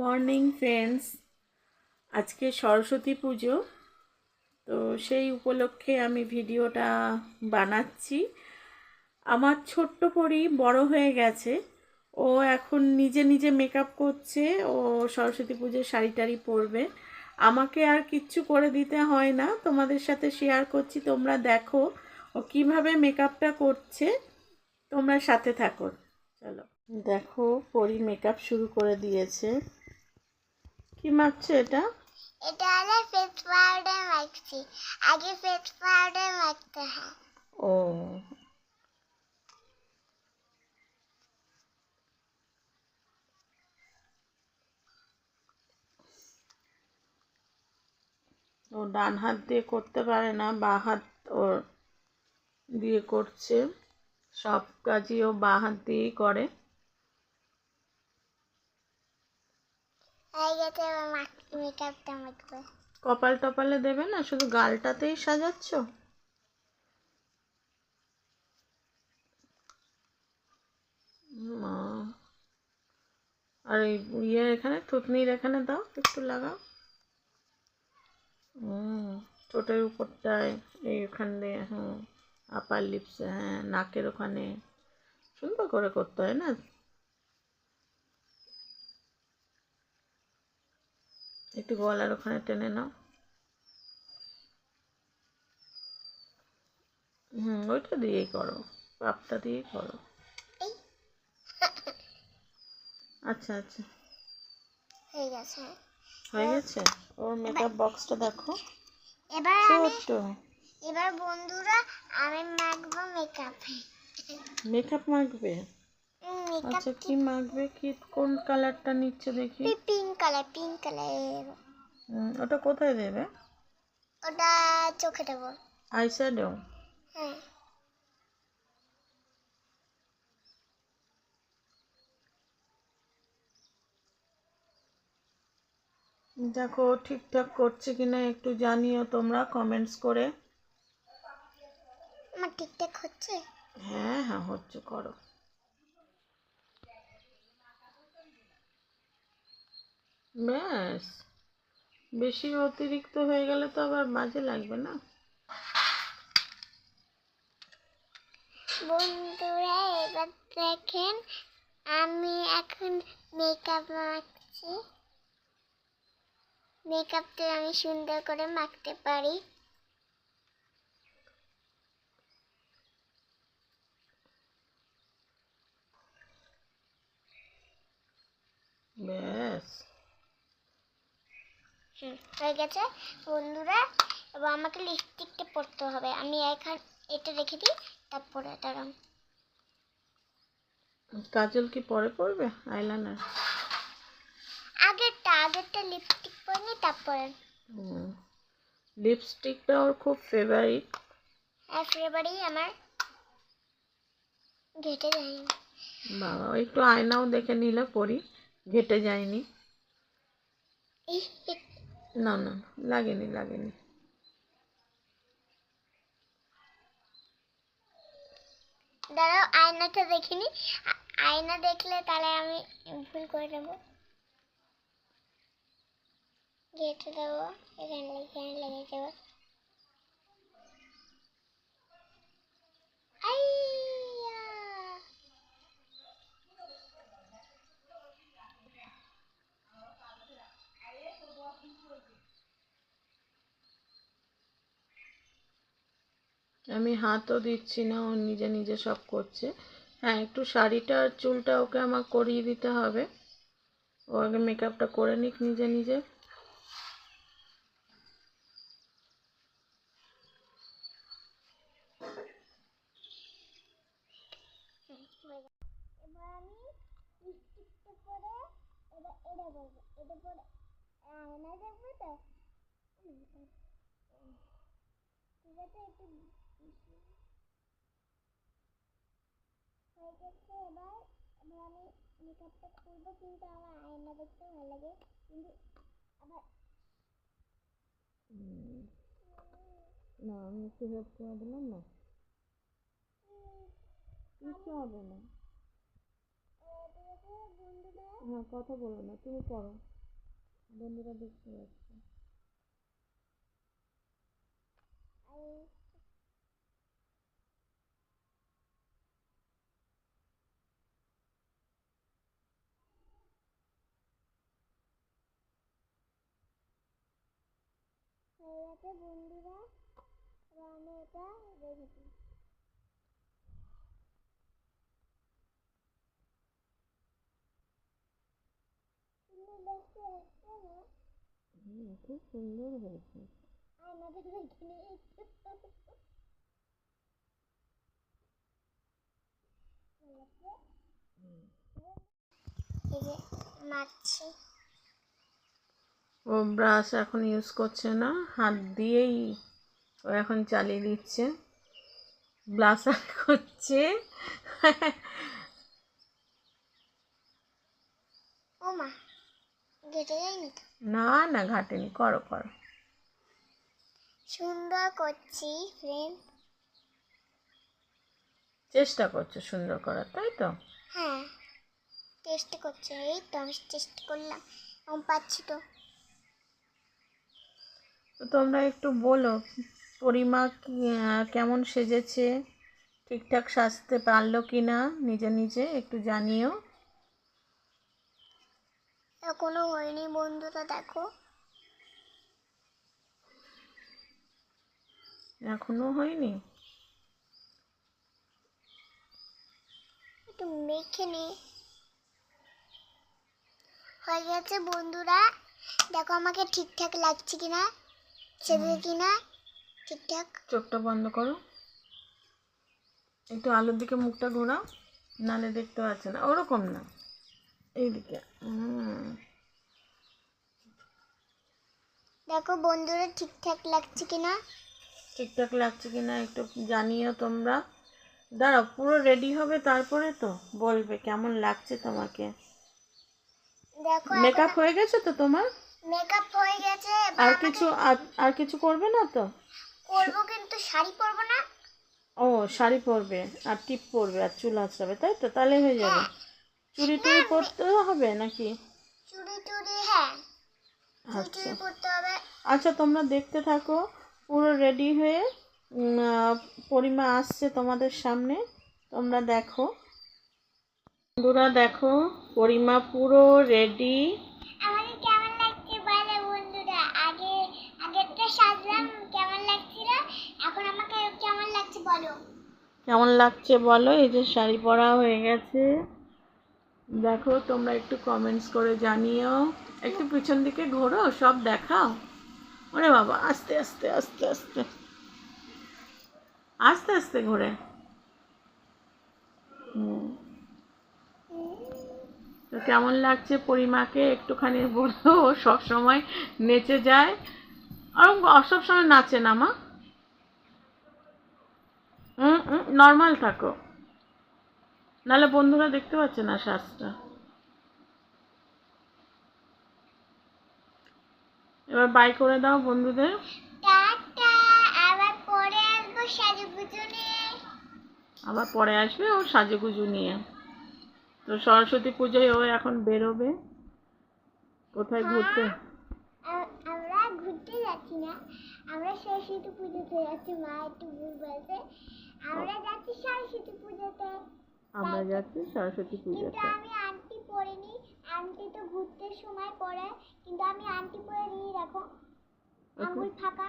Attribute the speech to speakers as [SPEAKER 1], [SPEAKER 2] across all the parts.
[SPEAKER 1] Morning friends, আজকে সরস্বতী পুজো। তো সেই উপলক্ষে আমি ভিডিওটা বানাচ্ছি। আমার ছোট্ট পরি বড় হয়ে গেছে। ও এখন নিজে নিজে মেকআপ করছে। ও সরস্বতী পুজোর শাড়ি টাড়ি পরবে। আমাকে আর কিচ্ছু করে দিতে হয় না। তোমাদের সাথে শেয়ার করছি। তোমরা দেখো ও কীভাবে মেকআপটা করছে। তোমরা সাথে থাকো। চলো। দেখো, পরি মেকআপ শুরু করে দিয়েছে। কি মাখছে এটা?
[SPEAKER 2] এটা হলো ফেস পাউডার মাখছি আগে ফেস পাউডার মাখতে হয়।
[SPEAKER 1] ও। ও ডান হাত দিয়ে করতে পারে না বা হাত ওর দিয়ে করছে। সব কাজই ও বা হাত দিয়েই করে।
[SPEAKER 2] হয়ে
[SPEAKER 1] কপাল টপালে দেবে না? শুধু গালটাতেই সাজাচ্ছ? মা। আর এই ইয়ে এখানে, থুতনির এখানে দাও, একটু লাগাও। হুম ঠোঁটের উপরটায় এইখান দিয়ে, হুম আপার লিপসে হ্যাঁ নাকের ওখানে। সুন্দর করে করতে হয় না? একটু গলার ওখানে টেনে নাও। হুম ওইটা দিয়েই করো। পাপটা দিয়েই করো। আচ্ছা আচ্ছা।
[SPEAKER 2] হয়ে গেছে।
[SPEAKER 1] হয়ে গেছে? ওর মেকআপ বক্সটা দেখো।
[SPEAKER 2] এবার আমি এবার বন্ধুরা আমি মাখবো মেকআপ
[SPEAKER 1] মেকআপ মাখবে? আচ্ছা কি? মাখবে? কি কোন কালারটা নিচ্ছে দেখি?
[SPEAKER 2] পিঙ্ক কালার পিঙ্ক কালার
[SPEAKER 1] ওটা কোথায় দেবে?
[SPEAKER 2] ওটা চোখে দেবো।
[SPEAKER 1] আইশ্যাডো
[SPEAKER 2] হ্যাঁ।
[SPEAKER 1] দেখো ঠিকঠাক করছে কিনা একটু জানিও তোমরা কমেন্টস করে।
[SPEAKER 2] আমার ঠিকঠাক হচ্ছে?
[SPEAKER 1] হ্যাঁ হ্যাঁ হচ্ছে করো। ব্যাস। বেশি অতিরিক্ত হয়ে গেলে তো আবার বাজে লাগবে না।
[SPEAKER 2] বন্ধুরা এবার দেখেন আমি এখন মেকআপ মাখছি। মেকআপটা আমি সুন্দর করে মাখতে পারি।
[SPEAKER 1] ব্যাস।
[SPEAKER 2] হুম, হয়ে গেছে। বন্ধুরা এবার আমাকে লিপস্টিকটা পরতে হবে। আমি এখন এটা রেখে দিই তারপরে দাঁড়ান
[SPEAKER 1] কাজল কি পরে পড়বে আইলাইনার
[SPEAKER 2] আগেরটা আগেরটা লিপস্টিক পরিনি তারপরে।
[SPEAKER 1] লিপস্টিকটা ওর খুব ফেভারিট
[SPEAKER 2] একেবারেই আমার ঘেটে যায়নি।
[SPEAKER 1] বাবা একটু আয়নাও দেখে নিলে পরি। ঘেটে যায়নি।
[SPEAKER 2] এই
[SPEAKER 1] না না লাগেনি লাগেনি।
[SPEAKER 2] দাঁড়াও, আয়নাটা দেখিনি আয়না দেখলে তাহলে আমি ভুল করে দেবো গেটে দেবো, এখানে এখানে লেগে দেবো।
[SPEAKER 1] আমি হাতও দিচ্ছি না, ও নিজে নিজে সব করছে। হ্যাঁ একটু শাড়িটা আর চুলটা ওকে আমার করিয়ে দিতে হবে। ও আগে মেকআপটা করে নিক নিজে নিজে।
[SPEAKER 2] ঠিক আছে একটু হয়ে গেছে এবার এবার আমি মেকআপটা খুলবো কিন্তু আমার আয়না দেখতে ভালো লাগে কিন্তু আবার
[SPEAKER 1] না আমি একটু হেল্প করে দিলাম না
[SPEAKER 2] উম,
[SPEAKER 1] কিচ্ছু হবে না
[SPEAKER 2] আহ, ঠিক আছে বন্ধুরা
[SPEAKER 1] হ্যাঁ কথা বলো না তুমি পড়ো বন্ধুরা দেখতে পাচ্ছে
[SPEAKER 2] হয়ে গেছে বন্ধুরা এবার আমি এটা রেখে দিই
[SPEAKER 1] খুব সুন্দর হয়েছে।
[SPEAKER 2] আমাদের এখানে মাছি
[SPEAKER 1] ও ব্রাশ এখন ইউজ করছে না হাত দিয়েই ও এখন চালিয়ে দিচ্ছে। ব্লাসার করছে। না না ঘাটেনি করো করো।
[SPEAKER 2] সুন্দর করছি ফ্রেন্ড
[SPEAKER 1] চেষ্টা করছ সুন্দর করার তাই তো?
[SPEAKER 2] হ্যাঁ টেস্ট করছি এই তো আমি টেস্ট করলাম। পাচ্ছি তো।
[SPEAKER 1] তো তোমরা একটু বলো পরিমা কেমন সেজেছে? ঠিকঠাক সাজতে পারল কি না নিজে নিজে একটু জানিও।
[SPEAKER 2] এখনও হয়নি বন্ধুটা দেখো।
[SPEAKER 1] এখনও হয়নি?
[SPEAKER 2] একটু মেখে নি। হয়ে গেছে বন্ধুরা। দেখো আমাকে ঠিকঠাক লাগছে কিনা। সেদিকে কিনা? ঠিকঠাক?
[SPEAKER 1] চোখটা বন্ধ করো। একটু আলোর দিকে মুখটা ঘোরাও নালে দেখতে পাচ্ছে না। ওরকম না। এইদিকে।
[SPEAKER 2] দেখো বন্ধুরা ঠিকঠাক লাগছে কিনা?
[SPEAKER 1] ঠিকঠাক লাগছে কি না একটু জানিও তোমরা। দাঁড়াও পুরো রেডি হবে তারপরে তো বলবে কেমন লাগছে তোমাকে।
[SPEAKER 2] দেখো
[SPEAKER 1] মেকআপ হয়ে গেছে তো তোমার?
[SPEAKER 2] মেকআপ হয়ে গেছে
[SPEAKER 1] আর কিছু আর- কিছু করবে না তো?
[SPEAKER 2] করব কিন্তু শাড়ি পরবো না।
[SPEAKER 1] ও শাড়ি পরবে আর টিপ পরবে আর চুল আঁচড়াবে তাই তো? তাহলে হয়ে যাবে। চুড়ি টুড়ি পরতে হবে নাকি?
[SPEAKER 2] চুড়ি টুড়ি হ্যাঁ।
[SPEAKER 1] আচ্ছা। আচ্ছা তোমরা দেখতে থাকো পুরো রেডি হয়ে পরিমা আসছে তোমাদের সামনে। তোমরা দেখো। বন্ধুরা দেখো পরিমা পুরো রেডি
[SPEAKER 2] আমাকে কেমন লাগছে বলো বন্ধুরা আগে আগেরটা সাজলাম কেমন লাগছিল এখন আমাকে কেমন লাগছে বলো
[SPEAKER 1] কেমন লাগছে বলো? এই যে শাড়ি পরা হয়ে গেছে। দেখো, তোমরা একটু কমেন্টস করে জানিও। একটু পিছন দিকে ঘোরো, সব দেখাও। ওরে বাবা, আস্তে আস্তে আস্তে আস্তে। আস্তে আস্তে ঘোরে। তো কেমন লাগছে পরিমাকে? একটুখানি বলো। সবসময় নেচে যায়। আর সবসময় নাচে না, মা? নর্মাল থাকো। নাহলে বন্ধুরা দেখতে পাচ্ছে না শ্বাসটা। এবার বাই করে দাও বন্ধুদের।
[SPEAKER 2] আবার পরে আসব
[SPEAKER 1] ও সাজুগুজু নিয়ে। তো সরস্বতী পুজোয় ও এখন বেরোবে। কোথায় ঘুরতে?
[SPEAKER 2] আমরা ঘুরতে যাচ্ছি না। আমরা সরস্বতী পুজোতে যাচ্ছি মা একটু বলছে। আমরা যাচ্ছি সরস্বতী পুজোতে।
[SPEAKER 1] আমরা যাচ্ছি সরস্বতী
[SPEAKER 2] কিন্তু
[SPEAKER 1] পুজোতে।
[SPEAKER 2] আমি আন্টি পরিনি। আন্টি তো ঘুরতে সময় পরে কিন্তু আমি আন্টি পরে নিয়ে দেখো আঙুল ফাঁকা।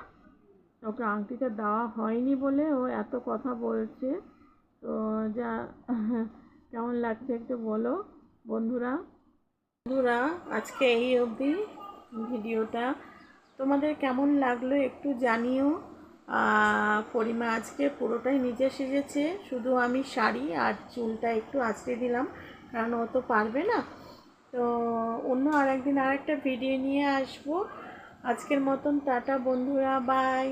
[SPEAKER 1] ওকে আংটিটা দেওয়া হয়নি বলে ও এত কথা বলছে। তো যা কেমন লাগছে একটু বলো বন্ধুরা? বন্ধুরা আজকে এই অবধি ভিডিওটা। তোমাদের কেমন লাগল একটু জানিও। পরিমা আজকে পুরোটাই নিজে সেজেছে। শুধু আমি শাড়ি আর চুলটা একটু আঁচড়ে দিলাম, কারণ ও তো পারবে না। তো অন্য আরেকদিন আরেকটা ভিডিও নিয়ে আসব। আজকের মতন টাটা বন্ধুরা, বাই।